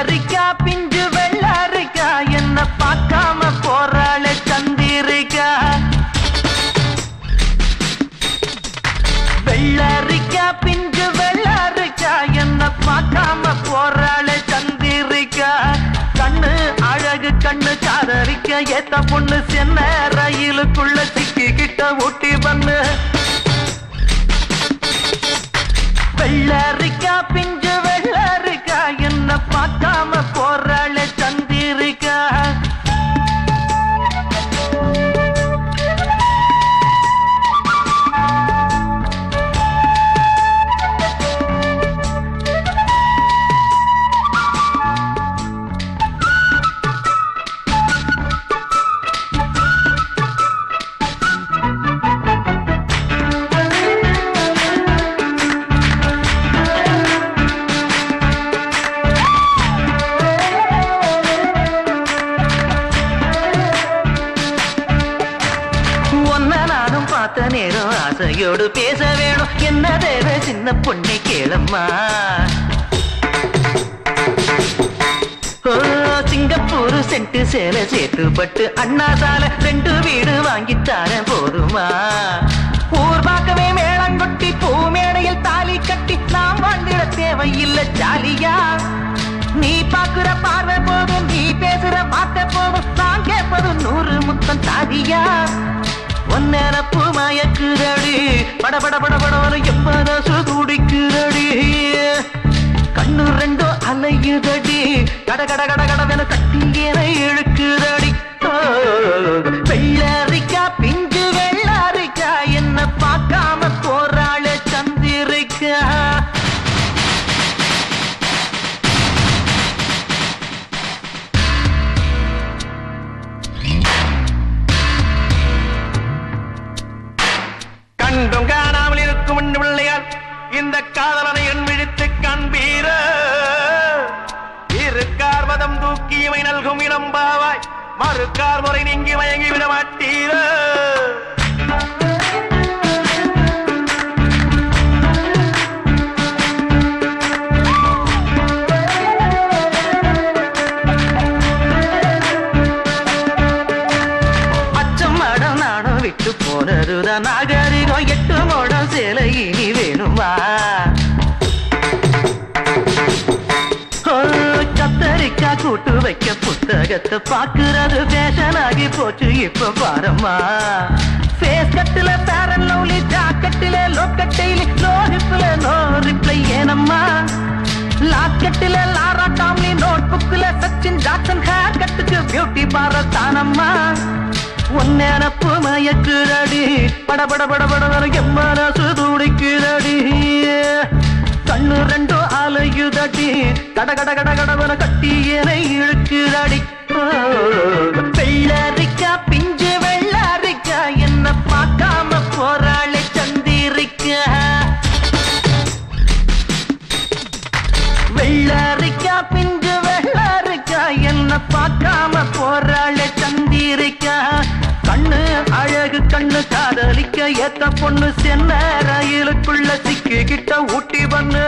கத்தரிக்கா பிஞ்சு வெள்ளாரிக்கா என்ன பார்க்காம போறாளே தந்திரிக்கா வெள்ளாரிக்கா பிஞ்சு வெள்ளாரிக்கா என்ன பார்க்காம போறாளே தந்திரிக்கா கண்ணு அழகு கண்ணு காதரிக்க ஏத்த பொண்ணு சென்ன ரயிலுக்குள்ள சிக்கிக்கிட்ட ஊட்டி பண்ணு. ஒன்ன நானும் பார்த்த நேரம் ஆசையோடு பேச வேணும். என்ன தேவை? சின்ன பொண்ணை கேளம்மா. ஓ, சிங்கப்பூர் சென்ட்டு சேலை சேர்த்து பட்டு அண்ணா சாலை ரெண்டு வீடு வாங்கித்தாரேன் போதுமா? ஊர் பார்க்கவே மேளங்கொட்டி பூ மேடையில் தாலி கட்டி நாம் வாழ்ந்திட தேவையில்லை ஜாலியா? நீ பாக்குற பார்வை போதும் நீ பேசுற பார்க்க போதும் நான் கேட்பது நூறு முத்தம் தாதியா ஒன்னப்பு மயக்குதடி. பட பட பட பட எப்பனசு துடிக்குதடி கண்ணு ரெண்டும் அலையுதடி. கட கட கட கட இந்த காதலனை என் விழித்து காண்பீர. இரு கார்வதம் தூக்கி இவை நல்கும் இனம் பாவாய். மறு கார்முறை நீங்கி மயங்கி விட மாட்டீர. விட்டு போனதுதான் நாகரிகம். எட்டு மோடம் சேலை இனி வேணுமா கூட்டு வைக்க புத்தகத்தை பாக்குறது ஃபேஷன் ஆகி போச்சு இப்ப பாரம்மா ஃபேஸ் கட்டுல பேரன் லவ்லி ஜாக்கெட்டில லோக்கட்டையில நோ ஹிப்ல நோ ரிப்ளை ஏனம்மா. லாக்கெட்டில லாரா டாம்லி நோட் புக்ல சச்சின் ஜாக்சன் ஹேர் கட்டுக்கு பியூட்டி பார்லர் தானம்மா உன்னப்பு மயக்குதடி. பட பட பட பட பட எம்மனசு துடிக்குதடி கண்ணு ரெண்டோ அலையுதடி கட கட கட கடவன கட்டி என இழுக்குதடி. ஓ, வெள்ளரிக்கா பிஞ்சு வெள்ளரிக்கா என்ன பார்க்காம போராளி சந்திரிக்கா. வெள்ளரிக்கா பிஞ்சு வெள்ளரிக்கா என்ன பார்க்காம போரா ஏத்த பொண்ணு சென்ன ரயிலுக்குள்ள சிக்கிக்கிட்ட ஊட்டி பண்ணு